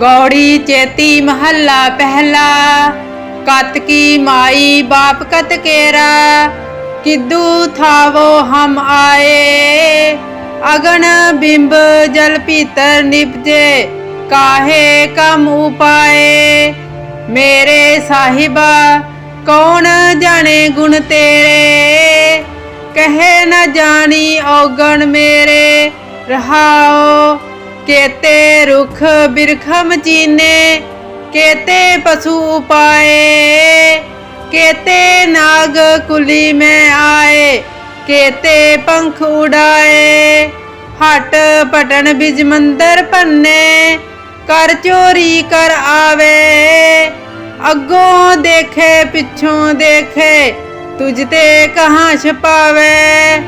ਗੌੜੀ ਚੇਤੀ ਮਹੱਲਾ ਪਹਿਲਾ, ਕਤ ਕੀ ਮਾਈ ਬਾਪ ਕਤ ਕੇਰਾ, ਕਿਦੂ ਥਾਵੋ ਹਮ ਆਏ। ਅਗਣ ਬਿੰਬ ਜਲ ਪੀਤਰ ਨਿਪਜੇ ਕਾਹੇ ਕਮ ਉਪਾਏ। ਮੇਰੇ ਸਾਹਿਬਾ, ਕੌਣ ਜਾਣੇ ਗੁਣ ਤੇਰੇ? ਕਹੇ ਨਾ ਜਾਣੀ ਔਗਣ ਮੇਰੇ, ਰਹਾਓ ਕੇਤੇ ਰੁਖ ਬਿਰਖਮ ਚੀਨੇ, ਕੇਤੇ ਪਸ਼ੂ ਪਾਏ। ਕੇਤੇ ਨਾਗ ਕੁਲੀ ਮੈਂ ਆਏ, ਕੇਤੇ ਪੰਖ ਉਡਾਏ। ਹਟ ਪਟਣ ਬਿਜ ਮੰਦਰ ਪੰਨੇ ਕਰ ਚੋਰੀ ਕਰ ਆਵੇ। ਅੱਗੋਂ ਦੇਖੇ, ਪਿੱਛੋਂ ਦੇਖੇ, ਤੁਝ ਤੇ ਕਹਾਂ ਛਪਾਵੇ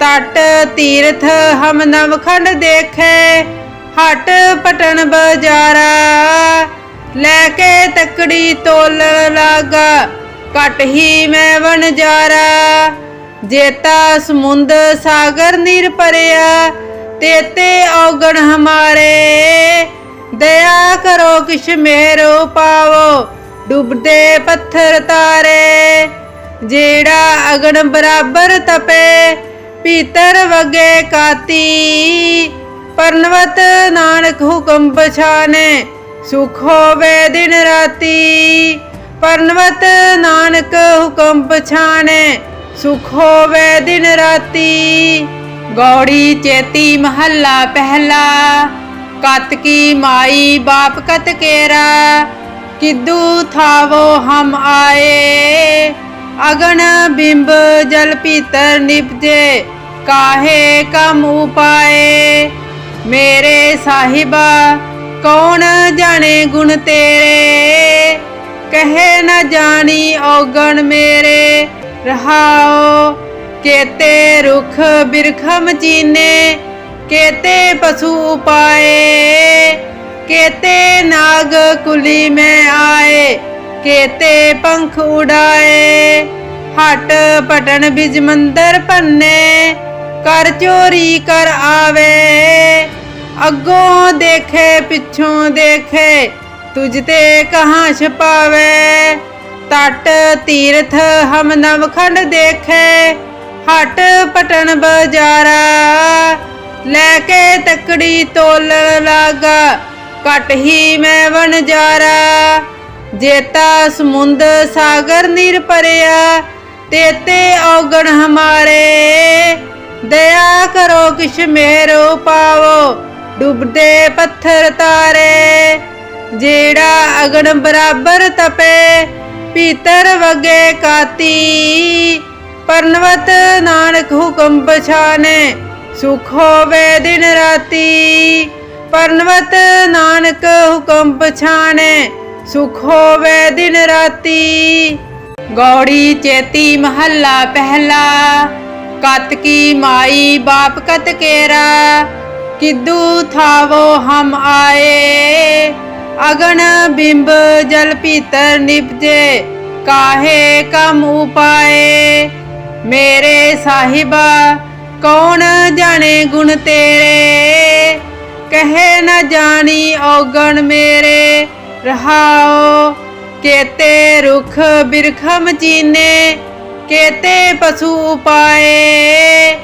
ਤਟ ਤੀਰਥ ਹਮ ਨਵਖੰਡ ਦੇਖੇ ਹਟ ਪਟਣ ਬਜਾਰਾ, ਲੈ ਕੇ ਤਕੜੀ ਤੋਲ ਲਾਗਾ ਕਟ ਹੀ ਮੈਂ ਵਣ ਜੇਤਾ ਸਮੁੰਦ ਸਾਗਰ ਨੀਰ ਪਰਿਆ ਤੇਤੇ ਔਗਣ ਹਮਾਰੇ। ਦਇਆ ਕਰੋ ਕਿਛ ਮੇਰੋ ਪਾਵੋ ਡੁੱਬਦੇ ਪੱਥਰ ਤਾਰੇ। ਜਿਹੜਾ ਅਗਣ ਬਰਾਬਰ ਤਪੇ, ਪੀਤਰ ਵਗੇ ਕਾਤੀ। ਪਰਨਵਤ ਨਾਨਕ ਹੁਕਮ ਪਛਾਨੇ, ਸੁਖ ਹੋਵੇ ਦਿਨ ਰਾਤੀ। ਪਰਨਵਤ ਨਾਨਕ ਹੁਕਮ ਪਛਾਨੇ, ਸੁਖ ਹੋਵੇ ਦਿਨ ਰਾਤੀ। ਗੌੜੀ ਚੇਤੀ ਮਹੱਲਾ ਪਹਿਲਾ, ਕਤ ਕੀ ਮਾਈ ਬਾਪ ਕਤ ਕੇਰਾ। ਕਿਦੂ ਥਾਵੋ ਹਮ ਆਏ, ਅਗਣ ਬਿੰਬ ਜਲ ਪੀਤਰ ਨਿਪਜੇ, ਕਾਹੇ ਕਮ ਉਪਾਏ। ਮੇਰੇ ਸਾਹਿਬਾ, ਕੌਣ ਜਾਣੇ ਗੁਣ ਤੇਰੇ? ਕਹੇ ਨਾ ਜਾਣੀ ਔਗਣ ਮੇਰੇ। ਰਹਾਓ, ਕੇਤੇ ਰੁਖ ਬਿਰਖਮ ਚੀਨੇ, ਕੇਤੇ ਪਸ਼ੂ ਉਪਾਏ। ਕੇਤੇ ਨਾਗ ਕੁਲੀ ਮੈਂ ਆਏ, ਕੇਤੇ ਪੰਖ ਉਡਾਏ। ਹਟ ਪਟਣ ਬਿਜ ਮੰਦਰ ਪੰਨੇ ਕਰ ਚੋਰੀ ਕਰ ਆਵੇ। ਅੱਗੋਂ ਦੇਖੇ, ਪਿੱਛੋਂ ਦੇਖੇ, ਤੁਝ ਤੇ ਕਹਾਂ ਛਪਾਵੇ ਤਟ, ਤੀਰਥ ਹਮ ਨਵਖੰਡ ਦੇਖੇ, ਹਟ ਪਟਣ ਬਜਾਰਾ। ਲੈ ਕੇ ਤਕੜੀ ਤੋਲ ਲਾਗਾ ਕਟ ਹੀ ਮੈਂ ਵਣ ਜਾਰਾ। ਜੇਤਾ ਸਮੁੰਦ ਸਾਗਰ ਨੀਰ ਪਰਿਆ ਤੇਤੇ ਔਗਣ ਹਮਾਰੇ। ਦਇਆ ਕਰੋ ਕਿਛ ਮੇਰੋ ਪਾਵੋ ਡੁੱਬਦੇ ਪੱਥਰ ਤਾਰੇ, ਜਿਹੜਾ ਅਗਣ ਬਰਾਬਰ ਤਪੇ, ਪੀਤਰ ਵਗੇ ਕਾਤੀ। ਪਰਨਵਤ ਨਾਨਕ ਹੁਕਮ ਪਛਾਨੇ, ਸੁਖ ਹੋਵੇ ਦਿਨ ਰਾਤੀ। ਪਰਨਵਤ ਨਾਨਕ ਹੁਕਮ ਪਛਾਨੇ, ਸੁਖ ਹੋਵੇ ਦਿਨ ਰਾਤੀ। ਗੌੜੀ ਚੇਤੀ ਮਹੱਲਾ ਪਹਿਲਾ ਕਤ ਕੀ ਮਾਈ ਬਾਪ ਕਤ ਕੇਰਾ। ਕਿਦੂ ਥਾਵੋ ਹਮ ਆਏ? ਅਗਣ ਬਿੰਬ ਜਲ ਪੀਤਰ ਨਿਪਜੇ ਕਾਹੇ ਕਮ ਉਪਾਏ? ਮੇਰੇ ਸਾਹਿਬਾ, ਕੌਣ ਜਾਣੇ ਗੁਣ ਤੇਰੇ? ਕਹੇ ਨਾ ਜਾਣੀ ਔਗਣ ਮੇਰੇ। ਰਹਾਓ, ਕੇਤੇ ਰੁਖ ਬਿਰਖਮ ਚੀਨੇ, ਕੇਤੇ ਪਸ਼ੂ ਉਪਾਏ?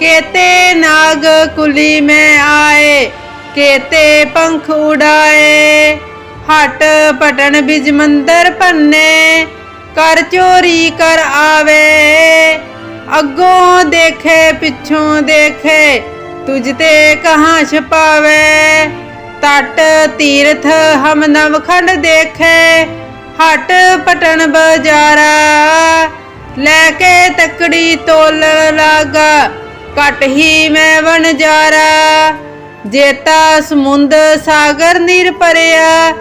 ਕੇਤੇ ਨਾਗ ਕੁਲੀ ਮੈਂ ਆਏ, ਕੇਤੇ ਪੰਖ ਉਡਾਏ। ਹਟ ਪਟਣ ਬਿਜ ਮੰਦਰ ਪੰਨੇ ਕਰ ਚੋਰੀ ਕਰ ਆਵੇ। ਅੱਗੋਂ ਦੇਖੇ, ਪਿੱਛੋਂ ਦੇਖੇ, ਤੁਝ ਤੇ ਕਹਾਂ ਛਪਾਵੇ। ਤਟ ਤੀਰਥ ਹਮ ਨਵਖੰਡ ਦੇਖੇ, ਹਟ ਪਟਣ ਬਜਾਰਾ। ਲੈ ਕੇ ਤਕੜੀ ਤੋਲ ਲਾਗਾ ਘਟ ਹੀ ਮੈਂ ਵਣਜਾਰਾ ਜੇਤਾ ਸਮੁੰਦ ਸਾਗਰ ਨੀਰ ਪਰਿਆ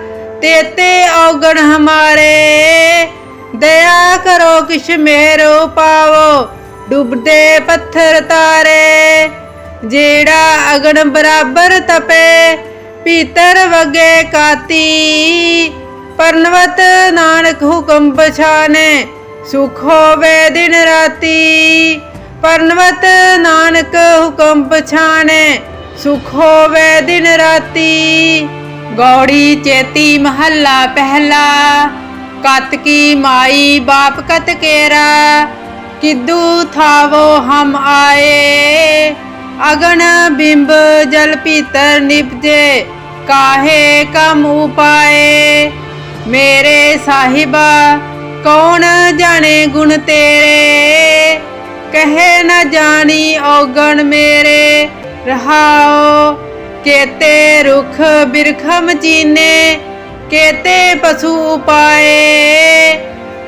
ਤੇਤੇ ਔਗਣ ਹਮਾਰੇ। ਦਇਆ ਕਰੋ ਕਿਛ ਮੇਰੋ ਪਾਵੋ ਡੁੱਬਦੇ ਪੱਥਰ ਤਾਰੇ। ਜਿਹੜਾ ਅਗਣ ਬਰਾਬਰ ਤਪੇ ਪੀਤਰ ਵਗੇ ਕਾਤੀ। ਪਰਨਵਤ ਨਾਨਕ ਹੁਕਮ ਪਛਾਨੇ, ਸੁਖ ਹੋਵੇ ਦਿਨ ਰਾਤੀ। ਪਰਨਵਤ ਨਾਨਕ ਹੁਕਮ ਪਛਾਨੇ ਸੁਖ ਹੋਵੇ ਦਿਨ ਰਾਤੀ। ਗੌੜੀ ਚੇਤੀ ਮਹੱਲਾ ਪਹਿਲਾ, ਕਤ ਕੀ ਮਾਈ ਬਾਪ ਕਤ ਕੇਰਾ। ਕਿਦੂ ਥਾਵੋ ਹਮ ਆਏ ਅਗਨ ਬਿੰਬ ਜਲ ਪੀਤਰ ਨਿਪਜੇ ਕਾਹੇ ਕਮ ਉਪਾਏ। ਮੇਰੇ ਸਾਹਿਬਾ, ਕੌਣ ਜਾਣੇ ਗੁਣ ਤੇਰੇ? ਕਹੇ ਨਾ ਜਾਣੀ ਔਗਣ ਮੇਰੇ, ਰਹਾਓ ਕੇਤੇ ਰੁਖ ਬਿਰਖਮ ਚੀਨੇ, ਕੇਤੇ ਪਸ਼ੂ ਉਪਾਏ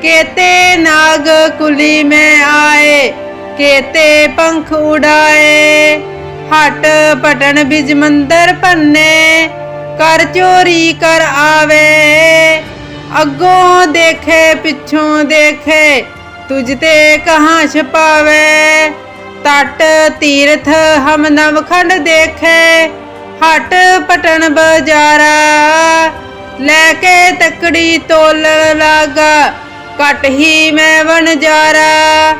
ਕੇਤੇ ਨਾਗ ਕੁਲੀ ਮੈਂ ਆਏ, ਕੇਤੇ ਪੰਖ ਉਡਾਏ, ਹਟ ਪਟਣ ਬਿਜ ਮੰਦਰ ਪੰਨੇ ਕਰ ਚੋਰੀ ਕਰ ਆਵੇ, ਅੱਗੋਂ ਦੇਖੇ ਪਿੱਛੋਂ ਦੇਖੇ ਤੁਝ ਤੇ ਕਹਾਂ ਛਪਾਵੇ ਤਟ ਤੀਰਥ ਹਮ ਨਵਖੰਡ ਦੇਖੇ, ਹਟ ਪਟਣ ਬਜਾਰਾ, ਲੈ ਕੇ ਤਕੜੀ ਤੋਲਣ ਲਾਗਾ ਕਟ ਹੀ ਮੈਂ ਵਣਜਾਰਾ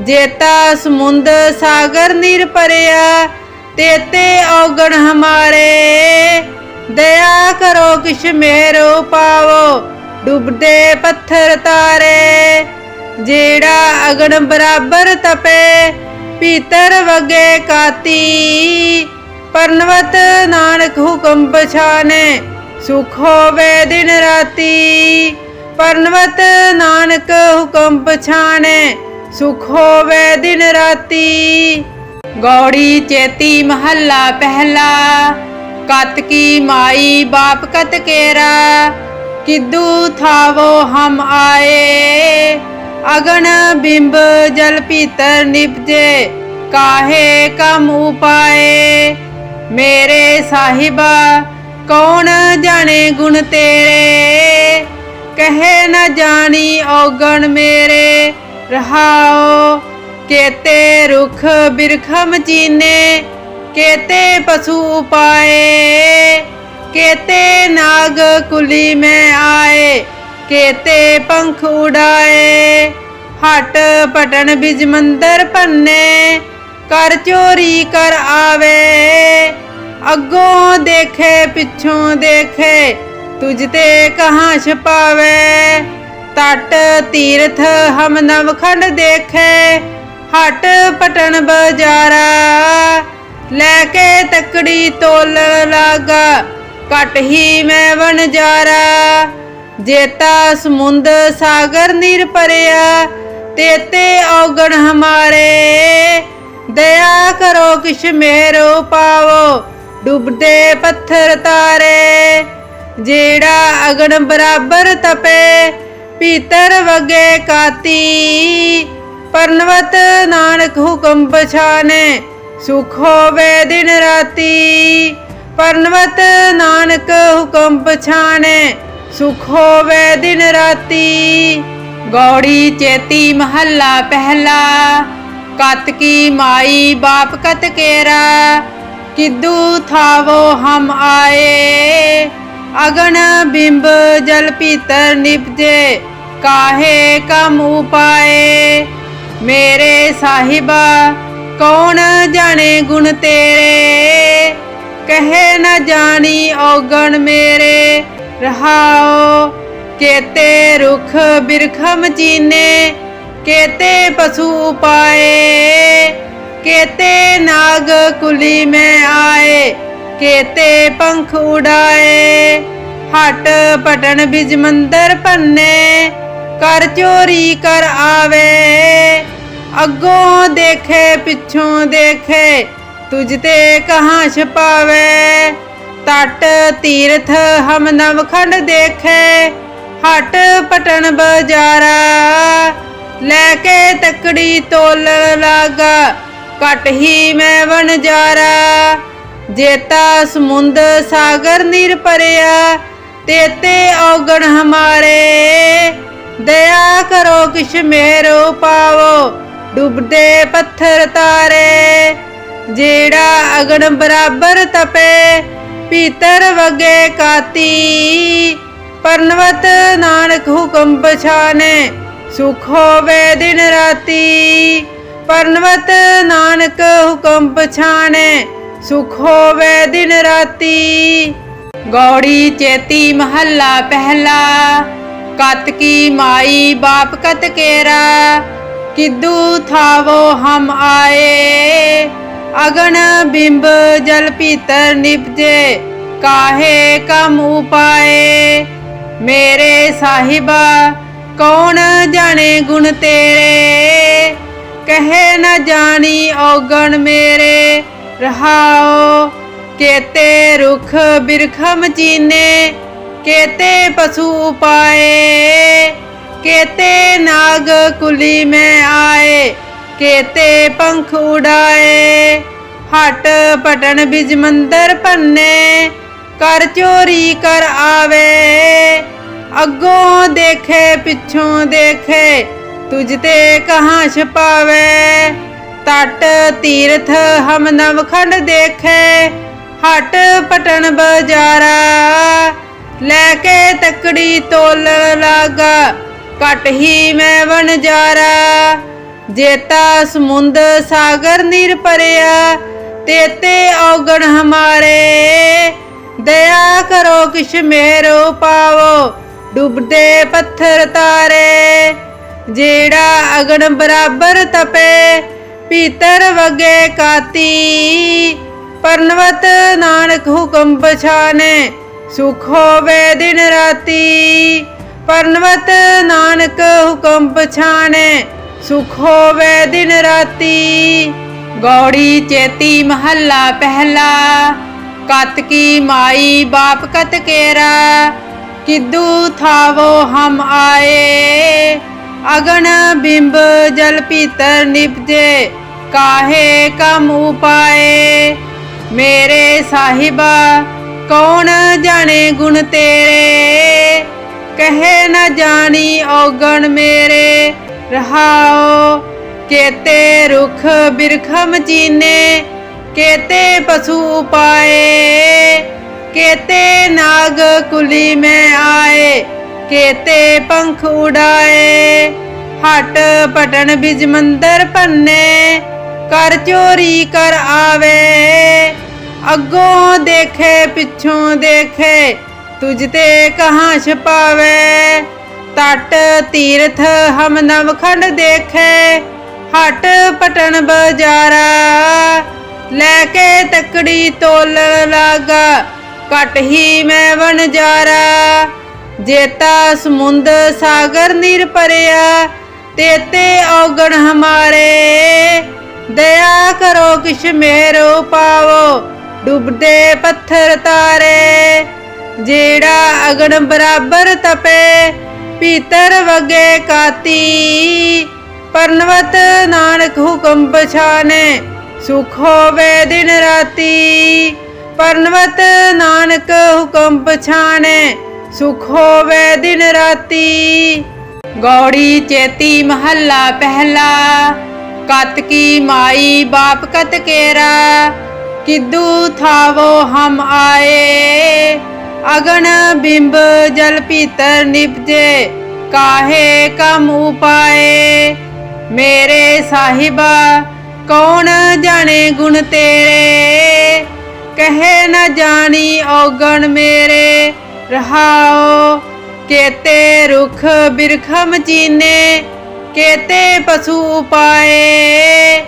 ਜੇਤਾ ਸਮੁੰਦ ਸਾਗਰ ਨੀਰ ਪਰਿਆ ਤੇਤੇ ਔਗਣ ਹਮਾਰੇ। ਦਇਆ ਕਰੋ ਕਿਛ ਮੇਰੋ ਪਾਵੋ, ਡੁੱਬਦੇ ਪੱਥਰ ਤਾਰੇ। ਜਿਹੜਾ ਅਗਨ ਬਰਾਬਰ ਤਪੇ, ਪੀਤਰ ਵਗੇ ਕਾਤੀ। ਪਰਨਵਤ ਨਾਨਕ ਹੁਕਮ ਪਛਾਨੇ, ਸੁਖ ਹੋਵੇ ਦਿਨ ਰਾਤੀ। ਪਰਨਵਤ ਨਾਨਕ ਹੁਕਮ ਪਛਾਨੇ, ਸੁਖ ਹੋਵੇ ਦਿਨ ਰਾਤੀ। ਗੌੜੀ ਚੇਤੀ ਮਹੱਲਾ ਪਹਿਲਾ, ਕਤ ਕੀ ਮਾਈ ਬਾਪ ਕਤ ਕੇਰਾ। ਕਿਦੂ ਥਾਵੋ ਹਮ ਆਏ। ਅਗਨ ਬਿੰਬ ਜਲ ਪੀਤਰ ਨਿਪਜੇ ਕਾਹੇ ਕਮ ਉਪਾਏ? ਮੇਰੇ ਸਾਹਿਬਾ, ਕੌਣ ਜਾਣੇ ਗੁਣ ਤੇਰੇ? ਕਹੇ ਨਾ ਜਾਣੀ ਔਗਣ ਮੇਰੇ। ਰਹਾਓ ਕੇਤੇ ਰੁਖ ਬਿਰਖਮ ਚੀਨੇ, ਕੇਤੇ ਪਸ਼ੂ ਉਪਾਏ? ਕੇਤੇ ਨਾਗ ਕੁਲੀ ਮੈਂ ਆਏ ਕੇਤੇ ਪੰਖ ਉਡਾਏ, ਹਟ ਪਟਣ ਬਿਜ ਮੰਦਰ ਪੰਨੇ ਕਰ ਚੋਰੀ ਕਰ ਆਵੇ। ਅੱਗੋਂ ਦੇਖੇ, ਪਿੱਛੋਂ ਦੇਖੇ, ਤੁਝ ਤੇ ਕਹਾਂ ਛਪਾਵੇ ਤਟ ਤੀਰਥ ਹਮ ਨਵਖੰਡ ਦੇਖੇ, ਹਟ ਪਟਣ ਬਜਾਰਾ, ਲੈ ਕੇ ਤਕੜੀ ਤੋਲਣ ਲਾਗਾ ਕਟ ਹੀ ਮੈਂ ਵਣਜਾਰਾ। ਜੇਤਾ ਸਮੁੰਦ ਸਾਗਰ ਨੀਰ ਪਰਿਆ ਤੇਤੇ ਔਗਣ ਹਮਾਰੇ। ਦਇਆ ਕਰੋ ਕਿਛ ਮੇਰੋ ਪਾਵੋ ਡੁੱਬਦੇ ਪੱਥਰ ਤਾਰੇ। ਜਿਹੜਾ ਅਗਨ ਬਰਾਬਰ ਤਪੇ, ਪੀਤਰ ਵਗੇ ਕਾਤੀ। ਪਰਨਵਤ ਨਾਨਕ ਹੁਕਮ ਪਛਾਨੇ, ਸੁਖ ਹੋਵੇ ਦਿਨ ਰਾਤੀ। ਪਰਨਵਤ ਨਾਨਕ ਹੁਕਮ ਪਛਾਨੇ ਸੁਖ ਹੋਵੇ ਦਿਨ ਰਾਤੀ। ਗੌੜੀ ਚੇਤੀ ਮਹੱਲਾ ਪਹਿਲਾ। ਕਤ ਕੀ ਮਾਈ ਬਾਪ ਕਤ ਕੇਰਾ। ਕਿਦੂ ਥਾਵੋ ਹਮ ਆਏ। ਅਗਨ ਬਿੰਬ ਜਲ ਪੀਤਰ ਨਿਪਜੇ ਕਾਹੇ ਕਮ ਉਪਾਏ। ਮੇਰੇ ਸਾਹਿਬਾ, ਕੌਣ ਜਾਣੇ ਗੁਣ ਤੇਰੇ? ਕਹੇ ਨਾ ਜਾਣੀ ਔਗਣ ਮੇਰੇ। ਰਹਾਓ, ਕੇਤੇ ਰੁਖ ਬਿਰਖਮ ਚੀਨੇ ਕੇਤੇ ਪਸ਼ੂ ਪਾਏ, ਕੇਤੇ ਨਾਗ ਕੁਲੀ ਮੈਂ ਆਏ, ਕੇਤੇ ਪੰਖ ਉਡਾਏ, ਹਟ ਪਟਣ ਬਿਜ ਮੰਦਰ ਪੰਨੇ ਕਰ ਚੋਰੀ ਕਰ ਆਵੇ, ਅੱਗੋਂ ਦੇਖੇ ਪਿੱਛੋਂ ਦੇਖੇ, ਤੁਝ ਤੇ ਕਹਾਂ ਛਪਾਵੇ ਤਟ ਤੀਰਥ ਹਮ ਨਵਖੰਡ ਦੇਖੇ, ਹਟ ਪਟਣ ਬਜਾਰਾ ਲੈ ਕੇ ਤਕੜੀ ਤੋਲਣ ਲਾਗਾ ਕਟ ਹੀ ਮੈਂ ਵਣਜਾਰਾ ਜੇਤਾ ਸਮੁੰਦ ਸਾਗਰ ਨੀਰ ਪਰਿਆ ਤੇਤੇ ਔਗਣ ਹਮਾਰੇ। ਦਇਆ ਕਰੋ ਕਿਛ ਮੇਰੋ ਪਾਵੋ ਡੁੱਬਦੇ ਪੱਥਰ ਤਾਰੇ। ਜਿਹੜਾ ਅਗਣ ਬਰਾਬਰ ਤਪੇ ਪੀਤਰ ਵਗੇ ਕਾਤੀ। ਪਰਨਵਤ ਨਾਨਕ ਹੁਕਮ ਪਛਾਨੇ, ਸੁਖ ਹੋਵੇ ਦਿਨ ਰਾਤੀ। ਪਰਨਵਤ ਨਾਨਕ ਹੁਕਮ ਪਛਾਨੇ, ਸੁਖ ਹੋਵੇ ਦਿਨ ਰਾਤੀ। ਗੌੜੀ ਚੇਤੀ ਮਹੱਲਾ ਪਹਿਲਾ, ਕਤ ਕੀ ਮਾਈ ਬਾਪ ਕਤ ਕੇਰਾ। ਕਿਦੂ ਥਾਵੋ ਹਮ ਆਏ। ਅਗਨ ਬਿੰਬ ਜਲ ਪੀਤਰ ਨਿਪਜੇ ਕਾਹੇ ਕਮ ਉਪਾਏ? ਮੇਰੇ ਸਾਹਿਬਾ, ਕੌਣ ਜਾਣੇ ਗੁਣ ਤੇਰੇ? ਕਹੇ ਨਾ ਜਾਣੀ ਔਗਣ ਮੇਰੇ। ਰਹਾਓ ਕੇਤੇ ਰੁਖ ਬਿਰਖਮ ਚੀਨੇ, ਕੇਤੇ ਪਸ਼ੂ ਉਪਾਏ? ਕੇਤੇ ਨਾਗ ਕੁਲੀ ਮੈਂ ਆਏ ਕੇਤੇ ਪੰਖ ਉਡਾਏ, ਹਟ ਪਟਨ ਬਿਜ ਮੰਦਰ ਪੰਨੇ ਕਰ ਚੋਰੀ ਕਰ ਆਵੇ। ਅੱਗੋਂ ਦੇਖੇ, ਪਿੱਛੋਂ ਦੇਖੇ, ਤੁਝ ਤੇ ਕਹਾਂ ਛਪਾਵੇ ਤਟ ਤੀਰਥ ਹਮ ਨਵਖੰਡ ਦੇਖੇ, ਹਟ ਪਟਨ ਬਜਾਰਾ, ਲੈ ਕੇ ਤਕੜੀ ਤੋਲਣ ਲਾਗਾ ਕਟ ਹੀ ਮੈਂ ਵਣਜਾਰਾ। ਜੇਤਾ ਸਮੁੰਦ ਸਾਗਰ ਨੀਰ ਪਰਿਆ ਤੇਤੇ ਔਗਣ ਹਮਾਰੇ। ਦਇਆ ਕਰੋ ਕਿਛ ਮੇਰੋ ਪਾਵੋ ਡੁੱਬਦੇ ਪੱਥਰ ਤਾਰੇ। ਜਿਹੜਾ ਅਗਨ ਬਰਾਬਰ ਤਪੇ, ਪੀਤਰ ਵਗੇ ਕਾਤੀ। ਪਰਨਵਤ ਨਾਨਕ ਹੁਕਮ ਪਛਾਨੇ, ਸੁਖ ਹੋਵੇ ਦਿਨ ਰਾਤੀ। ਪਰਨਵਤ ਨਾਨਕ ਹੁਕਮ ਪਛਾਨੇ ਸੁਖ ਹੋਵੇ ਦਿਨ ਰਾਤੀ। ਗੌੜੀ ਚੇਤੀ ਮਹੱਲਾ ਪਹਿਲਾ। ਕਤ ਕੀ ਮਾਈ ਬਾਪ ਕਤ ਕੇਰਾ। ਕਿਦੂ ਥਾਵੋ ਹਮ ਆਏ। ਅਗਨ ਬਿੰਬ ਜਲ ਪੀਤਰ ਨਿਪਜੇ ਕਾਹੇ ਕਮ ਉਪਾਏ। ਮੇਰੇ ਸਾਹਿਬਾ, ਕੌਣ ਜਾਣੇ ਗੁਣ ਤੇਰੇ? ਕਹੇ ਨਾ ਜਾਣੀ ਔਗਣ ਮੇਰੇ। ਰਹਾਓ, ਕੇਤੇ ਰੁਖ ਬਿਰਖਮ ਚੀਨੇ, ਕੇਤੇ ਪਸ਼ੂ ਪਾਏ, ਕੇਤੇ ਨਾਗ ਕੁਲੀ ਮੈਂ ਆਏ, ਕੇਤੇ ਪੰਖ ਉਡਾਏ, ਹਟ ਪਟਣ ਬਿਜ ਮੰਦਰ ਪੰਨੇ ਕਰ ਚੋਰੀ ਕਰ ਆਵੇ, ਅੱਗੋਂ ਦੇਖੇ, ਪਿੱਛੋਂ ਦੇਖੇ, ਤੁਝ ਤੇ ਕਹਾਂ ਛਪਾਵੇ ਤਟ ਤੀਰਥ ਹਮ ਨਵਖੰਡ ਦੇਖੇ, ਹਟ ਪਟਨ ਬਜਾਰਾ। ਲੈ ਕੇ ਤਕੜੀ ਤੋਲਣ ਲਾਗਾ ਕਟ ਹੀ ਮੈਂ ਵਣਜਾਰਾ ਜੇਤਾ ਸਮੁੰਦ ਸਾਗਰ ਨੀਰ ਪਰਿਆ ਤੇਤੇ ਔਗਣ ਹਮਾਰੇ। ਦਇਆ ਕਰੋ ਕਿਛ ਮੇਰੋ ਪਾਵੋ ਡੁੱਬਦੇ ਪੱਥਰ ਤਾਰੇ। ਜਿਹੜਾ ਅਗਣ ਬਰਾਬਰ ਤਪੇ ਪੀਤਰ ਵਗੇ ਕਾਤੀ। ਪਰਨਵਤ ਨਾਨਕ ਹੁਕਮ ਪਛਾਨੇ, ਸੁਖ ਹੋਵੇ ਦਿਨ ਰਾਤੀ। ਪਰਨਵਤ ਨਾਨਕ ਹੁਕਮ ਪਛਾਨੇ, ਸੁਖ ਹੋਵੇ ਦਿਨ ਰਾਤੀ। ਗੌੜੀ ਚੇਤੀ ਮਹੱਲਾ ਪਹਿਲਾ, ਕਤ ਕੀ ਮਾਈ ਬਾਪ ਕਤ ਕੇਰਾ। ਕਿਦੂ ਥਾਵੋ ਹਮ ਆਏ। ਅਗਨ ਬਿੰਬ ਜਲ ਪੀਤਰ ਨਿਪਜੇ ਕਾਹੇ ਕਮ ਉਪਾਏ? ਮੇਰੇ ਸਾਹਿਬਾ, ਕੌਣ ਜਾਣੇ ਗੁਣ ਤੇਰੇ? ਕਹੇ ਨਾ ਜਾਣੀ ਔਗਣ ਮੇਰੇ। ਰਹਾਓ ਕੇਤੇ ਰੁਖ ਬਿਰਖਮ ਚੀਨੇ, ਕੇਤੇ ਪਸ਼ੂ ਉਪਾਏ?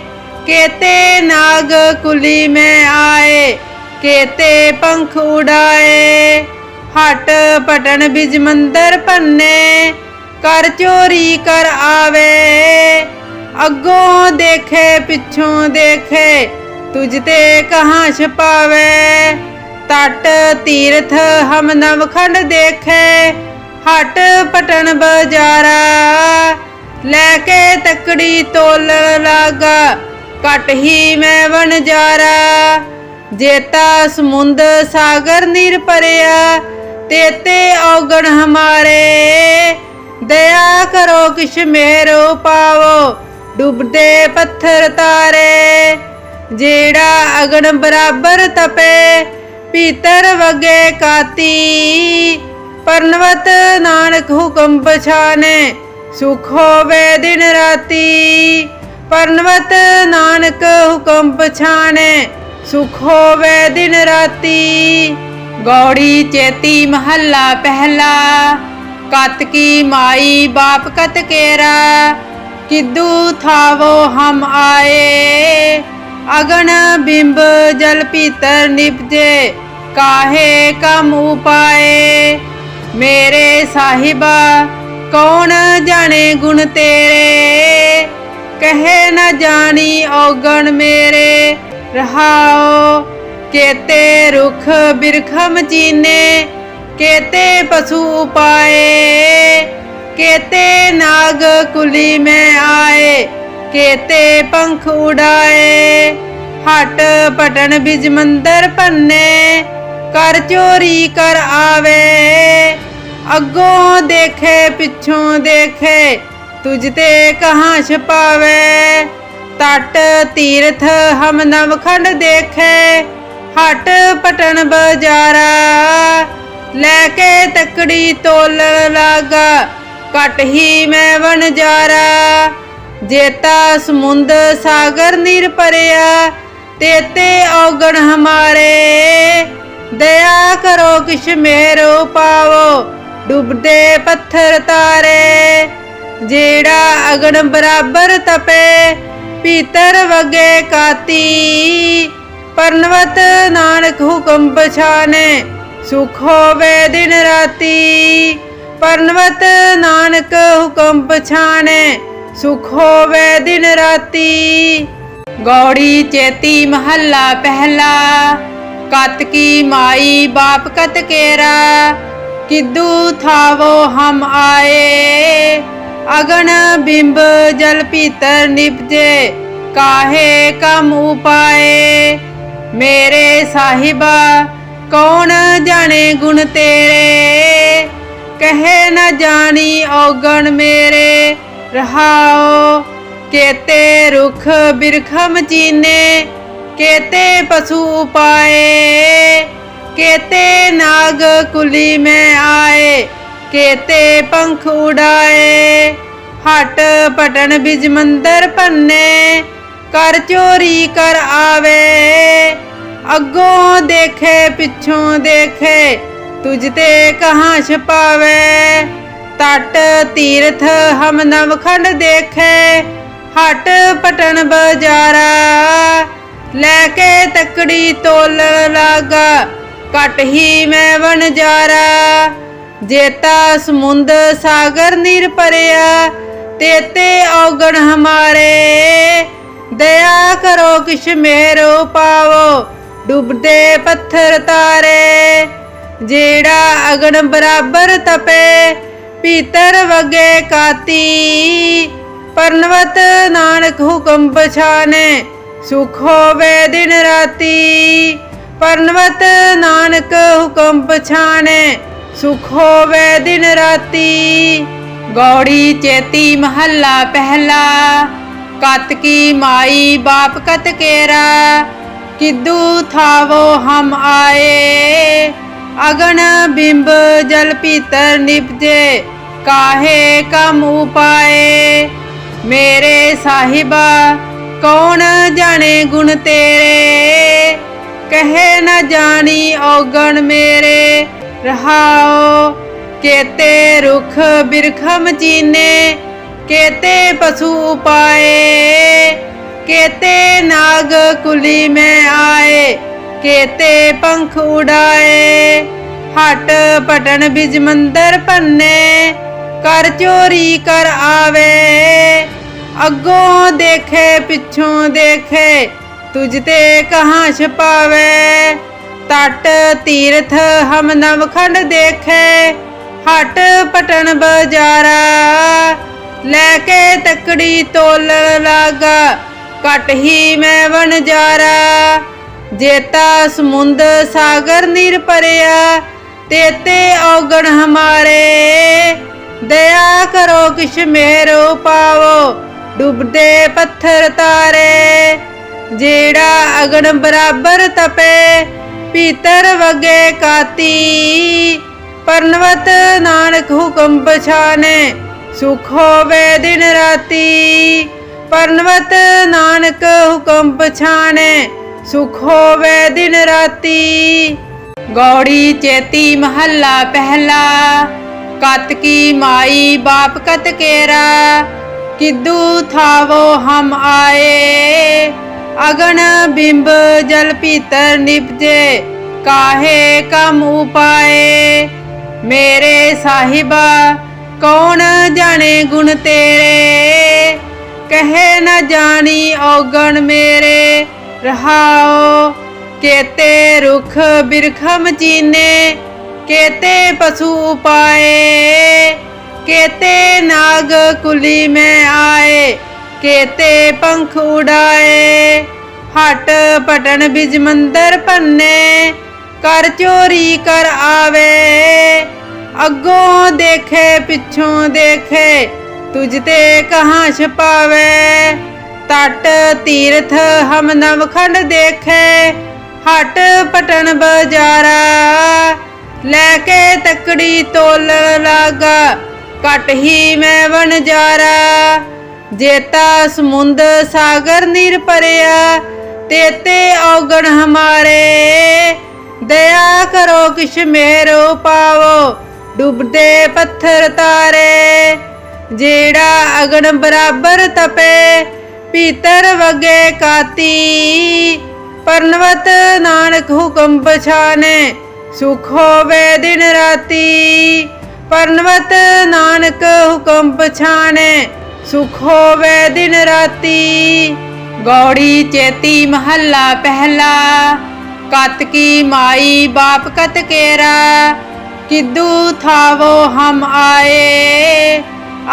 ਕੇਤੇ ਨਾਗ ਕੁਲੀ ਮੈਂ ਆਏ ਕੇਤੇ ਪੰਖ ਉਡਾਏ, ਹਟ ਪਟਨ ਬਿਜ ਮੰਦਰ ਪੰਨੇ ਕਰ ਚੋਰੀ ਕਰ ਆਵੇ। ਅੱਗੋਂ ਦੇਖੇ, ਪਿੱਛੋਂ ਦੇਖੇ, ਤੁਝ ਤੇ ਕਹਾਂ ਛਪਾਵੇ ਤਟ ਤੀਰਥ ਹਮ ਨਵਖੰਡ ਦੇਖੇ, ਹਟ ਪਟਨ ਬਜਾਰਾ, ਲੈ ਕੇ ਤਕੜੀ ਤੋਲਣ ਲਾਗਾ ਕਟ ਹੀ ਮੈਂ ਵਣਜਾਰਾ। ਜੇਤਾ ਸਮੁੰਦ ਸਾਗਰ ਨੀਰ ਪਰਿਆ ਤੇਤੇ ਔਗਣ ਹਮਾਰੇ। ਦਇਆ ਕਰੋ ਕਿਛ ਮੇਰੋ ਪਾਵੋ ਡੁੱਬਦੇ ਪੱਥਰ ਤਾਰੇ। ਜਿਹੜਾ ਅਗਨ ਬਰਾਬਰ ਤਪੇ, ਪੀਤਰ ਵਗੇ ਕਾਤੀ। ਪਰਨਵਤ ਨਾਨਕ ਹੁਕਮ ਪਛਾਨੇ, ਸੁਖ ਹੋਵੇ ਦਿਨ ਰਾਤੀ। ਪਰਨਵਤ ਨਾਨਕ ਹੁਕਮ ਪਛਾਨੇ ਸੁਖ ਹੋਵੇ ਦਿਨ ਰਾਤੀ। ਗੌੜੀ ਚੇਤੀ ਮਹੱਲਾ ਪਹਿਲਾ। ਕਤ ਕੀ ਮਾਈ ਬਾਪ ਕਤ ਕੇਰਾ। ਕਿਦੂ ਥਾਵੋ ਹਮ ਆਏ। ਅਗਨ ਬਿੰਬ ਜਲ ਪੀਤਰ ਨਿਪਜੇ ਕਾਹੇ ਕਮ ਉਪਾਏ। ਮੇਰੇ ਸਾਹਿਬਾ, ਕੌਣ ਜਾਣੇ ਗੁਣ ਤੇਰੇ? ਕਹੇ ਨਾ ਜਾਣੀ ਔਗਣ ਮੇਰੇ। ਰਹਾਓ, ਕੇਤੇ ਰੁਖ ਬਿਰਖਮ ਚੀਨੇ, ਕੇਤੇ ਪਸ਼ੂ ਪਾਏ, ਕੇਤੇ ਨਾਗ ਕੁਲੀ ਮੈਂ ਆਏ, ਕੇਤੇ ਪੰਖ ਉਡਾਏ, ਹਟ ਪਟਨ ਬਿਜ ਮੰਦਰ ਪੰਨੇ ਕਰ ਚੋਰੀ ਕਰ ਆਵੇ, ਅੱਗੋਂ ਦੇਖੇ, ਪਿੱਛੋਂ ਦੇਖੇ, ਤੁਝ ਤੇ ਕਹਾਂ ਛਪਾਵੇ ਤਟ ਤੀਰਥ ਹਮ ਨਵਖੰਡ ਦੇਖੇ, ਹਟ ਪਟਨ ਬਜਾਰਾ। ਲੈ ਕੇ ਤਕੜੀ ਤੋਲਣ ਲਾਗਾ ਕਟ ਹੀ ਮੈਂ ਵਣ ਜਾਰਾ। ਜੇਤਾ ਸਮੁੰਦ ਸਾਗਰ ਨੀਰ ਪਰਿਆ ਤੇਤੇ ਔਗਣ ਹਮਾਰੇ। ਦਇਆ ਕਰੋ ਕਿਛ ਮੇਰੋ ਪਾਵੋ ਡੁੱਬਦੇ ਪੱਥਰ ਤਾਰੇ। ਜਿਹੜਾ ਅਗਣ ਬਰਾਬਰ ਤਪੇ ਪੀਤਰ ਵਗੇ ਕਾਤੀ। ਪਰਨਵਤ ਨਾਨਕ ਹੁਕਮ ਪਛਾਨੇ, ਸੁਖ ਹੋਵੇ ਦਿਨ ਰਾਤੀ। ਪਰਨਵਤ ਨਾਨਕ ਹੁਕਮ ਪਛਾਨੇ, ਸੁਖ ਹੋਵੇ ਦਿਨ ਰਾਤੀ। ਗੌੜੀ ਚੇਤੀ ਮਹੱਲਾ ਪਹਿਲਾ, ਕਤ ਕੀ ਮਾਈ ਬਾਪ ਕਤ ਕੇਰਾ। ਕਿਦੂ ਥਾਵੋ ਹਮ ਆਏ। ਅਗਨ ਬਿੰਬ ਜਲ ਪੀਤਰ ਨਿਪਜੇ ਕਾਹੇ ਕਮ ਉਪਾਏ? ਮੇਰੇ ਸਾਹਿਬਾ, ਕੌਣ ਜਾਣੇ ਗੁਣ ਤੇਰੇ? ਕਹੇ ਨਾ ਜਾਣੀ ਔਗਣ ਮੇਰੇ। ਰਹਾਓ ਕੇਤੇ ਰੁਖ ਬਿਰਖਮ ਚੀਨੇ, ਕੇਤੇ ਪਸ਼ੂ ਉਪਾਏ? ਕੇਤੇ ਨਾਗ ਕੁਲੀ ਮੈਂ ਆਏ ਕੇਤੇ ਪੰਖ ਉਡਾਏ, ਹਟ ਪਟਨ ਬਿਜ ਮੰਦਰ ਪੰਨੇ ਕਰ ਚੋਰੀ ਕਰ ਆਵੇ, ਅੱਗੋਂ ਦੇਖੇ, ਪਿੱਛੋਂ ਦੇਖੇ, ਤੁਝ ਤੇ ਕਹਾਂ ਛਪਾਵੇ ਤਟ ਤੀਰਥ ਹਮ ਨਵਖੰਡ ਦੇਖੇ, ਹਟ ਪਟਨ ਬਜਾਰਾ, ਲੈ ਕੇ ਤਕੜੀ ਤੋਲਣ ਲਾਗਾ ਕਟ ਹੀ ਮੈਂ ਵਣ ਜਾਰਾ ਜੇਤਾ ਸਮੁੰਦ ਸਾਗਰ ਨੀਰ ਪਰਿਆ ਤੇਤੇ ਔਗਣ ਹਮਾਰੇ। ਦਇਆ ਕਰੋ ਕਿਛ ਮੇਰੋ ਪਾਵੋ ਡੁੱਬਦੇ ਪੱਥਰ ਤਾਰੇ। ਜਿਹੜਾ ਅਗਨ ਬਰਾਬਰ ਤਪੇ, ਪੀਤਰ ਵਗੇ ਕਾਤੀ। ਪਰਨਵਤ ਨਾਨਕ ਹੁਕਮ ਪਛਾਨੇ, ਸੁਖ ਹੋਵੇ ਦਿਨ ਰਾਤੀ। ਪਰਨਵਤ ਨਾਨਕ ਹੁਕਮ ਪਛਾਨੇ ਸੁਖ ਹੋਵੇ ਦਿਨ ਰਾਤੀ। ਗੌੜੀ ਚੇਤੀ ਮਹੱਲਾ ਪਹਿਲਾ। ਕਤ ਕੀ ਮਾਈ ਬਾਪ ਕਤ ਕੇਰਾ। ਕਿਦੂ ਥਾਵੋ ਹਮ ਆਏ। ਅਗਨ ਬਿੰਬ ਜਲ ਪੀਤਰ ਨਿਪਜੇ ਕਾਹੇ ਕਮ ਉਪਾਏ। ਮੇਰੇ ਸਾਹਿਬਾ, ਕੌਣ ਜਾਣੇ ਗੁਣ ਤੇਰੇ? ਕਹੇ ਨਾ ਜਾਣੀ ਔਗਣ ਮੇਰੇ। ਰਹਾਓ, ਕੇਤੇ ਰੁਖ ਬਿਰਖਮ ਚੀਨੇ, ਕੇਤੇ ਪਸ਼ੂ ਪਾਏ, ਕੇਤੇ ਨਾਗ ਕੁਲੀ ਮੈਂ ਆਏ, ਕੇਤੇ ਪੰਖ ਉਡਾਏ, ਹਟ ਪਟਨ ਬਿਜ ਮੰਦਰ ਪੰਨੇ ਕਰ ਚੋਰੀ ਕਰ ਆਵੇ, ਅੱਗੋਂ ਦੇਖੇ, ਪਿੱਛੋਂ ਦੇਖੇ, ਤੁਝ ਤੇ ਕਹਾਂ ਛਪਾਵੇ ਤਟ ਤੀਰਥ ਹਮ ਨਵਖੰਡ ਦੇਖੇ, ਹਟ ਪਟਨ ਬਜਾਰਾ। ਲੈ ਕੇ ਤਕੜੀ ਤੋਲਣ ਲਾਗਾ ਕਟ ਹੀ ਮੈਂ ਵਣ ਜਾਰਾ। ਜੇਤਾ ਸਮੁੰਦ ਸਾਗਰ ਨੀਰ ਪਰਿਆ ਤੇਤੇ ਔਗਣ ਹਮਾਰੇ। ਦਇਆ ਕਰੋ ਕਿਛ ਮੇਰੋ ਪਾਵੋ ਡੁੱਬਦੇ ਪੱਥਰ ਤਾਰੇ। ਜਿਹੜਾ ਅਗਣ ਬਰਾਬਰ ਤਪੇ ਪੀਤਰ ਵਗੇ ਕਾਤੀ। ਪਰਨਵਤ ਨਾਨਕ ਹੁਕਮ ਪਛਾਨੇ, ਸੁਖ ਹੋਵੇ ਦਿਨ ਰਾਤੀ। ਪਰਨਵਤ ਨਾਨਕ ਹੁਕਮ ਪਛਾਨੇ, ਸੁਖ ਹੋਵੇ ਦਿਨ ਰਾਤੀ। ਗੌੜੀ ਚੇਤੀ ਮਹੱਲਾ ਪਹਿਲਾ, ਕਤ ਕੀ ਮਾਈ ਬਾਪ ਕਤ ਕੇਰਾ। ਕਿਦੂ ਥਾਵੋ ਹਮ ਆਏ। ਅਗਨ ਬਿੰਬ ਜਲ ਪੀਤਰ ਨਿਪਜੇ ਕਾਹੇ ਕਮ ਉਪਾਏ? ਮੇਰੇ ਸਾਹਿਬਾ, ਕੌਣ ਜਾਣੇ ਗੁਣ ਤੇਰੇ? ਕਹੇ ਨਾ ਜਾਣੀ ਔਗਣ ਮੇਰੇ। ਰਹਾਓ ਕੇਤੇ ਰੁਖ ਬਿਰਖਮ ਚੀਨੇ, ਕੇਤੇ ਪਸ਼ੂ ਉਪਾਏ? ਕੇਤੇ ਨਾਗ ਕੁਲੀ ਮੈਂ ਆਏ ਕੇਤੇ ਪੰਖ ਉਡਾਏ, ਹਟ ਪਟਨ ਬਿਜ ਮੰਦਰ ਪੰਨੇ ਕਰ ਚੋਰੀ ਕਰ ਆਵੇ, ਅੱਗੋਂ ਦੇਖੇ, ਪਿੱਛੋਂ ਦੇਖੇ, ਤੁਝ ਤੇ ਕਹਾਂ ਛਪਾਵੇ ਤਟ ਤੀਰਥ ਹਮ ਨਵਖੰਡ ਦੇਖੇ, ਹਟ ਪਟਨ ਬਜਾਰਾ, ਲੈ ਕੇ ਤਕੜੀ ਤੋਲਣ ਲਾਗਾ ਕਟ ਹੀ ਮੈਂ ਵਣਜਾਰਾ। ਜੇਤਾ ਸਮੁੰਦ ਸਾਗਰ ਨੀਰ ਪਰਿਆ ਤੇਤੇ ਔਗਣ ਹਮਾਰੇ। ਦਇਆ ਕਰੋ ਕਿਛ ਮੇਰੋ ਪਾਵੋ ਡੁੱਬਦੇ ਪੱਥਰ ਤਾਰੇ। ਜਿਹੜਾ ਅਗਨ ਬਰਾਬਰ ਤਪੇ, ਪੀਤਰ ਵਗੇ ਕਾਤੀ। ਪਰਨਵਤ ਨਾਨਕ ਹੁਕਮ ਪਛਾਨੇ, ਸੁਖ ਹੋਵੇ ਦਿਨ ਰਾਤੀ। ਪਰਨਵਤ ਨਾਨਕ ਹੁਕਮ ਪਛਾਨੇ ਸੁਖ ਹੋਵੇ ਦਿਨ ਰਾਤੀ। ਗੌੜੀ ਚੇਤੀ ਮਹੱਲਾ ਪਹਿਲਾ। ਕਤ ਕੀ ਮਾਈ ਬਾਪ ਕਤ ਕੇਰਾ। ਕਿਦੂ ਥਾਵੋ ਹਮ ਆਏ।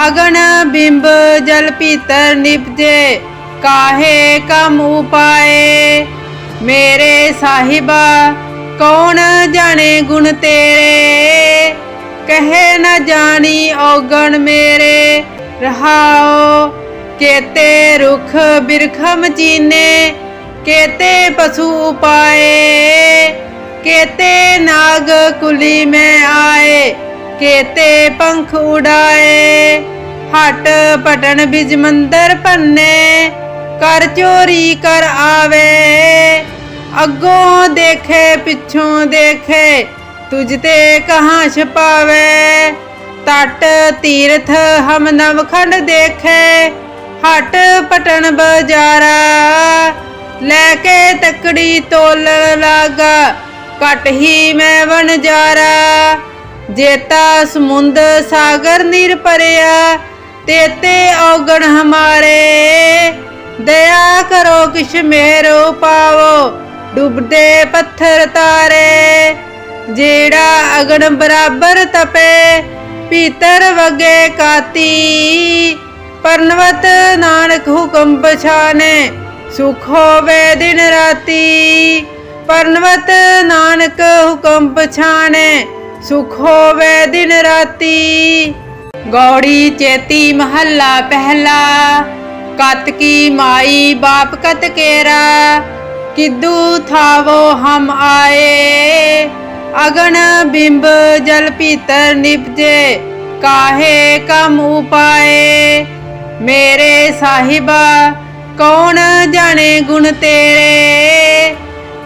ਅਗਨ ਬਿੰਬ ਜਲ ਪੀਤਰ ਨਿਪਜੇ ਕਾਹੇ ਕਮ ਉਪਾਏ। ਮੇਰੇ ਸਾਹਿਬਾ, ਕੌਣ ਜਾਣੇ ਗੁਣ ਤੇਰੇ? ਕਹੇ ਨਾ ਜਾਣੀ ਔਗਣ ਮੇਰੇ। ਰਹਾਓ, ਕੇਤੇ ਰੁਖ ਬਿਰਖਮ ਚੀਨੇ, ਕੇਤੇ ਪਸ਼ੂ ਪਾਏ, ਕੇਤੇ ਨਾਗ ਕੁਲੀ ਮੈਂ ਆਏ, ਕੇਤੇ ਪੰਖ ਉਡਾਏ, ਹਟ ਪਟਨ ਬਿਜ ਮੰਦਰ ਪੰਨੇ ਕਰ ਚੋਰੀ ਕਰ ਆਵੇ, ਅੱਗੋਂ ਦੇਖੇ, ਪਿੱਛੋਂ ਦੇਖੇ, ਤੁਝ ਤੇ ਕਹਾਂ ਛਪਾਵੇ ਤਟ ਤੀਰਥ ਹਮ ਨਵਖੰਡ ਦੇਖੇ, ਹਟ ਪਟਨ ਬਜਾਰਾ। ਲੈ ਕੇ ਤਕੜੀ ਤੋਲਣ ਲਾਗਾ ਕਟ ਹੀ ਮੈਂ ਵਣਜਾਰਾ ਜੇਤਾ ਸਮੁੰਦ ਸਾਗਰ ਨੀਰ ਪਰਿਆ ਤੇਤੇ ਔਗਣ ਹਮਾਰੇ। ਦਇਆ ਕਰੋ ਕਿਛ ਮੇਰੋ ਪਾਵੋ ਡੁੱਬਦੇ ਪੱਥਰ ਤਾਰੇ। ਜਿਹੜਾ ਅਗਣ ਬਰਾਬਰ ਤਪੇ ਪੀਤਰ ਵਗੇ ਕਾਤੀ। ਪਰਨਵਤ ਨਾਨਕ ਹੁਕਮ ਪਛਾਨੇ, ਸੁਖ ਹੋਵੇ ਦਿਨ ਰਾਤੀ। ਪਰਨਵਤ ਨਾਨਕ ਹੁਕਮ ਪਛਾਨੇ, ਸੁਖ ਹੋਵੇ ਦਿਨ ਰਾਤੀ। ਗੌੜੀ ਚੇਤੀ ਮਹੱਲਾ ਪਹਿਲਾ, ਕਤ ਕੀ ਮਾਈ ਬਾਪ ਕਤ ਕੇਰਾ। ਕਿਦੂ ਥਾਵੋ ਹਮ ਆਏ। ਅਗਨ ਬਿੰਬ ਜਲ ਪੀਤਰ ਨਿਪਜੇ ਕਾਹੇ ਕਮ ਉਪਾਏ? ਮੇਰੇ ਸਾਹਿਬਾ, ਕੌਣ ਜਾਣੇ ਗੁਣ ਤੇਰੇ?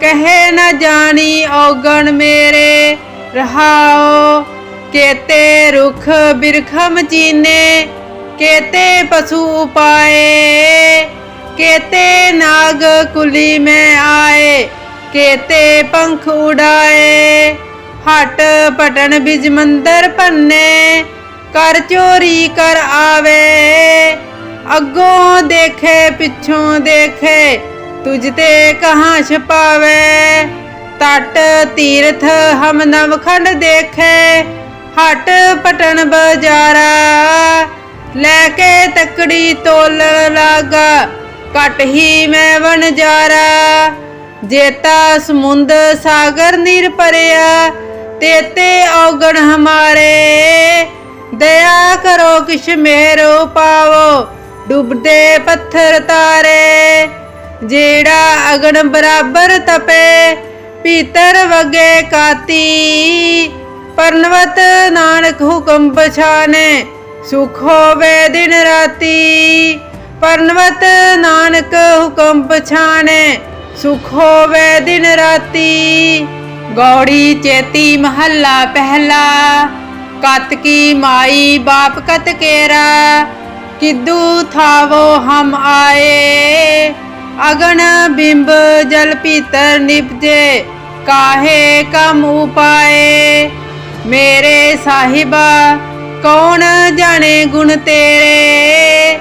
ਕਹੇ ਨਾ ਜਾਣੀ ਔਗਣ ਮੇਰੇ। ਰਹਾਓ ਕੇਤੇ ਰੁਖ ਬਿਰਖਮ ਚੀਨੇ, ਕੇਤੇ ਪਸ਼ੂ ਉਪਾਏ? ਕੇਤੇ ਨਾਗ ਕੁਲੀ ਮੈਂ ਆਏ ਕੇਤੇ ਪੰਖ ਉਡਾਏ, ਹਟ ਪਟਨ ਬਿਜ ਮੰਦਰ ਪੰਨੇ ਕਰ ਚੋਰੀ ਕਰ ਆਵੇ। ਅੱਗੋਂ ਦੇਖੇ, ਪਿੱਛੋਂ ਦੇਖੇ, ਤੁਝ ਤੇ ਕਹਾਂ ਛਪਾਵੇ ਤਟ ਤੀਰਥ ਹਮ ਨਵਖੰਡ ਦੇਖੇ, ਹਟ ਪਟਨ ਬਜਾਰਾ, ਲੈ ਕੇ ਤਕੜੀ ਤੋਲਣ ਲਾਗਾ ਕਟ ਹੀ ਮੈਂ ਵਣਜਾਰਾ। ਜੇਤਾ ਸਮੁੰਦ ਸਾਗਰ ਨੀਰ ਪਰਿਆ ਤੇਤੇ ਔਗਣ ਹਮਾਰੇ। ਦਇਆ ਕਰੋ ਕਿਛ ਮੇਰੋ ਪਾਵੋ ਡੁੱਬਦੇ ਪੱਥਰ ਤਾਰੇ। ਜਿਹੜਾ ਅਗਨ ਬਰਾਬਰ ਤਪੇ, ਪੀਤਰ ਵਗੇ ਕਾਤੀ। ਪਰਨਵਤ ਨਾਨਕ ਹੁਕਮ ਪਛਾਨੇ, ਸੁਖ ਹੋਵੇ ਦਿਨ ਰਾਤੀ। ਪਰਨਵਤ ਨਾਨਕ ਹੁਕਮ ਪਛਾਨੇ ਸੁਖ ਹੋਵੇ ਦਿਨ ਰਾਤੀ। ਗੌੜੀ ਚੇਤੀ ਮਹੱਲਾ ਪਹਿਲਾ। ਕਤ ਕੀ ਮਾਈ ਬਾਪ ਕਤ ਕੇਰਾ। ਕਿਦੂ ਥਾਵੋ ਹਮ ਆਏ। ਅਗਨ ਬਿੰਬ ਜਲ ਪੀਤਰ ਨਿਪਜੇ ਕਾਹੇ ਕਮ ਉਪਾਏ। ਮੇਰੇ ਸਾਹਿਬਾ, ਕੌਣ ਜਾਣੇ ਗੁਣ ਤੇਰੇ?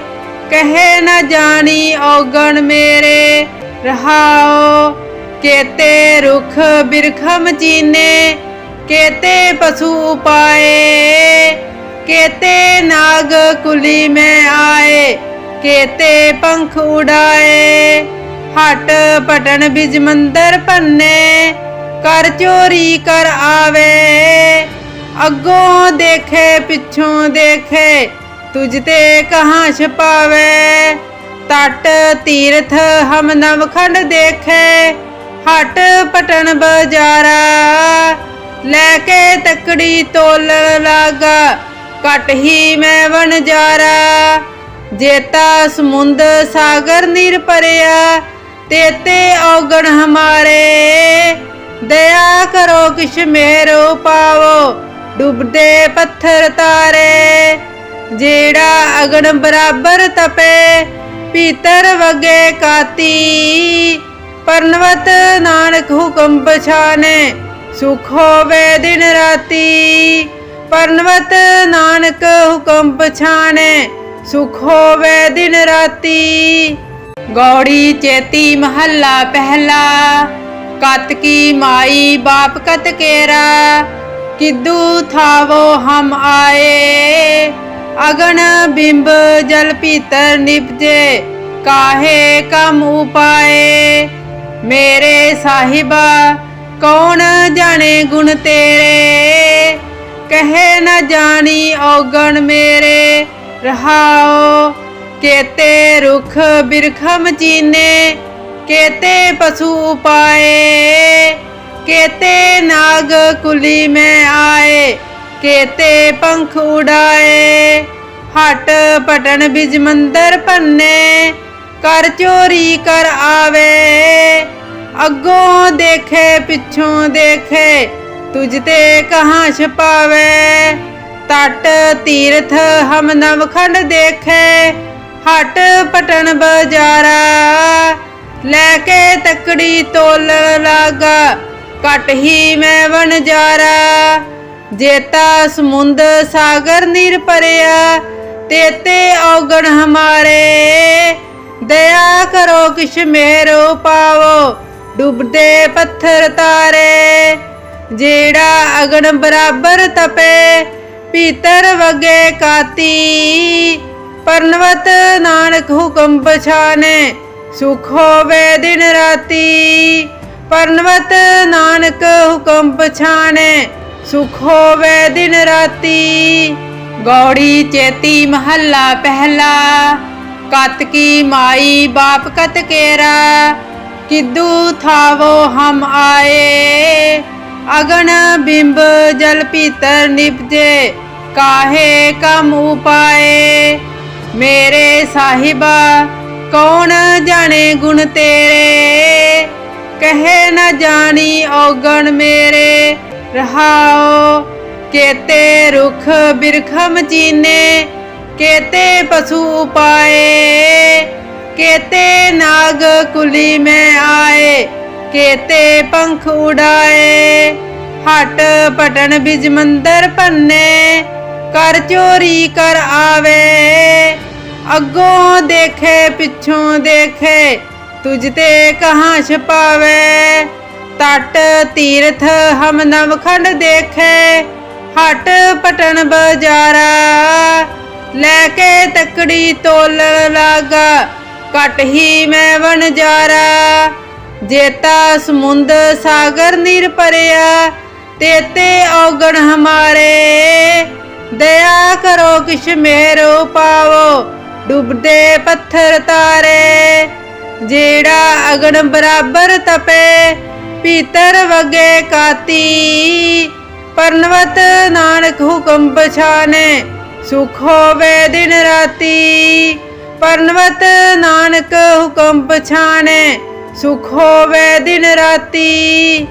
ਕਹੇ ਨਾ ਜਾਣੀ ਔਗਣ ਮੇਰੇ। ਰਹਾਓ, ਕੇਤੇ ਰੁਖ ਬਿਰਖਮ ਚੀਨੇ, ਕੇਤੇ ਪਸ਼ੂ ਉਪਾਏ ਕੇਤੇ ਨਾਗ ਕੁਲੀ ਮੈਂ ਆਏ, ਕੇਤੇ ਪੰਖ ਉਡਾਏ, ਹਟ ਪਟਨ ਬਿਜ ਮੰਦਰ ਪੰਨੇ ਕਰ ਚੋਰੀ ਕਰ ਆਵੇ, ਅੱਗੋਂ ਦੇਖੇ, ਪਿੱਛੋਂ ਦੇਖੇ, ਤੁਝ ਤੇ ਕਹਾਂ ਛਪਾਵੇ ਤਟ ਤੀਰਥ ਹਮ ਨਵਖੰਡ ਦੇਖੇ, ਹਟ ਪਟਨ ਬਜਾਰਾ। ਲੈ ਕੇ ਤਕੜੀ ਤੋਲ ਲਾਗਾ ਕਟ ਹੀ ਮੈਂ ਵਣ ਜਾਰਾ। ਜੇਤਾ ਸਮੁੰਦ ਸਾਗਰ ਨੀਰ ਪਰਿਆ ਤੇਤੇ ਔਗਣ ਹਮਾਰੇ। ਦਇਆ ਕਰੋ ਕਿਛ ਮੇਰੋ ਪਾਵੋ ਡੁੱਬਦੇ ਪੱਥਰ ਤਾਰੇ। ਜਿਹੜਾ ਅਗਣ ਬਰਾਬਰ ਤਪੇ ਪੀਤਰ ਵਗੇ ਕਾਤੀ। ਪਰਨਵਤ ਨਾਨਕ ਹੁਕਮ ਪਛਾਨੇ, ਸੁਖ ਹੋਵੇ ਦਿਨ ਰਾਤੀ। ਪਰਨਵਤ ਨਾਨਕ ਹੁਕਮ ਪਛਾਨੇ, ਸੁਖ ਹੋਵੇ ਦਿਨ ਰਾਤੀ। ਗੌੜੀ ਚੇਤੀ ਮਹੱਲਾ ਪਹਿਲਾ, ਕਤ ਕੀ ਮਾਈ ਬਾਪ ਕਤ ਕੇਰਾ। ਕਿਦੂ ਥਾਵੋ ਹਮ ਆਏ। ਅਗਨ ਬਿੰਬ ਜਲ ਪੀਤਰ ਨਿਪਜੇ ਕਾਹੇ ਕਮ ਉਪਾਏ? ਮੇਰੇ ਸਾਹਿਬਾ, ਕੌਣ ਜਾਣੇ ਗੁਣ ਤੇਰੇ? ਕਹੇ ਨਾ ਜਾਣੀ ਔਗਣ ਮੇਰੇ। ਰਹਾਓ ਕੇਤੇ ਰੁਖ ਬਿਰਖਮ ਚੀਨੇ, ਕੇਤੇ ਪਸ਼ੂ ਉਪਾਏ? ਕੇਤੇ ਨਾਗ ਕੁਲੀ ਮੈਂ ਆਏ ਕੇਤੇ ਪੰਖ ਉਡਾਏ, ਹਟ ਪਟਨ ਬਿਜ ਮੰਦਰ ਪੰਨੇ ਕਰ ਚੋਰੀ ਕਰ ਆਵੇ, ਅੱਗੋਂ ਦੇਖੇ, ਪਿੱਛੋਂ ਦੇਖੇ, ਤੁਝ ਤੇ ਕਹਾਂ ਛਪਾਵੇ ਤਟ ਤੀਰਥ ਹਮ ਨਵਖੰਡ ਦੇਖੇ, ਹਟ ਪਟਨ ਬਜਾਰਾ, ਲੈ ਕੇ ਤਕੜੀ ਤੋਲ ਲਾਗਾ ਕਟ ਹੀ ਮੈਂ ਵਣ ਜਾਰਾ ਜੇਤਾ ਸਮੁੰਦ ਸਾਗਰ ਨੀਰ ਪਰਿਆ ਤੇਤੇ ਔਗਣ ਹਮਾਰੇ। ਦਇਆ ਕਰੋ ਕਿਛ ਮੇਰੋ ਪਾਵੋ ਡੁੱਬਦੇ ਪੱਥਰ ਤਾਰੇ। ਜਿਹੜਾ ਅਗਨ ਬਰਾਬਰ ਤਪੇ ਪੀਤਰ ਵਗੇ ਕਾਤੀ। ਪਰਨਵਤ ਨਾਨਕ ਹੁਕਮ ਪਛਾਨੇ, ਸੁਖ ਹੋਵੇ ਦਿਨ ਰਾਤੀ। ਪਰਨਵਤ ਨਾਨਕ ਹੁਕਮ ਪਛਾਨੇ ਸੁਖ ਹੋਵੇ ਦਿਨ ਰਾਤੀ। ਗੌੜੀ ਚੇਤੀ ਮਹੱਲਾ ਪਹਿਲਾ। ਕਤ ਕੀ ਮਾਈ ਬਾਪ ਕਤ ਕੇਰਾ। ਕਿਦੂ ਥਾਵੋ ਹਮ ਆਏ। ਅਗਨ ਬਿੰਬ ਜਲ ਪੀਤਰ ਨਿਪਜੇ ਕਾਹੇ ਕਮ ਉਪਾਏ। ਮੇਰੇ ਸਾਹਿਬਾ, ਕੌਣ ਜਾਣੇ ਗੁਣ ਤੇਰੇ? ਕਹੇ ਨਾ ਜਾਣੀ ਔਗਣ ਮੇਰੇ। ਰਹਾਓ, ਕੇਤੇ ਰੁਖ ਬਿਰਖਮ ਚੀਨੇ, ਕੇਤੇ ਪਸ਼ੂ ਉਪਾਏ ਕੇਤੇ ਨਾਗ ਕੁਲੀ ਮੈਂ ਆਏ, ਕੇਤੇ ਪੰਖ ਉਡਾਏ, ਹਟ ਪਟਨ ਬਿਜ ਮੰਦਰ ਪੰਨੇ ਕਰ ਚੋਰੀ ਕਰ ਆਵੇ, ਅੱਗੋਂ ਦੇਖੇ, ਪਿੱਛੋਂ ਦੇਖੇ, ਤੁਝ ਤੇ ਕਹਾਂ ਛਪਾਵੇ ਤਟ ਤੀਰਥ ਹਮ ਨਵਖੰਡ ਦੇਖੇ, ਹਟ ਪਟਨ ਬਜਾਰਾ। ਲੈ ਕੇ ਤਕੜੀ ਤੋਲ ਲਾਗਾ ਕਟ ਹੀ ਮੈਂ ਵਣ ਜਾਰਾ। ਜੇਤਾ ਸਮੁੰਦ ਸਾਗਰ ਨੀਰ ਪਰਿਆ ਤੇਤੇ ਔਗਣ ਹਮਾਰੇ। ਦਇਆ ਕਰੋ ਕਿਛ ਮੇਰੋ ਪਾਵੋ ਡੁੱਬਦੇ ਪੱਥਰ ਤਾਰੇ। ਜਿਹੜਾ ਅਗਣ ਬਰਾਬਰ ਤਪੇ ਪੀਤਰ ਵਗੇ ਕਾਤੀ। ਪਰਨਵਤ ਨਾਨਕ ਹੁਕਮ ਪਛਾਨੇ, ਸੁਖ ਹੋਵੇ ਦਿਨ ਰਾਤੀ। ਪਰਨਵਤ ਨਾਨਕ ਹੁਕਮ ਪਛਾਨੇ, ਸੁਖ ਹੋਵੇ ਦਿਨ ਰਾਤੀ।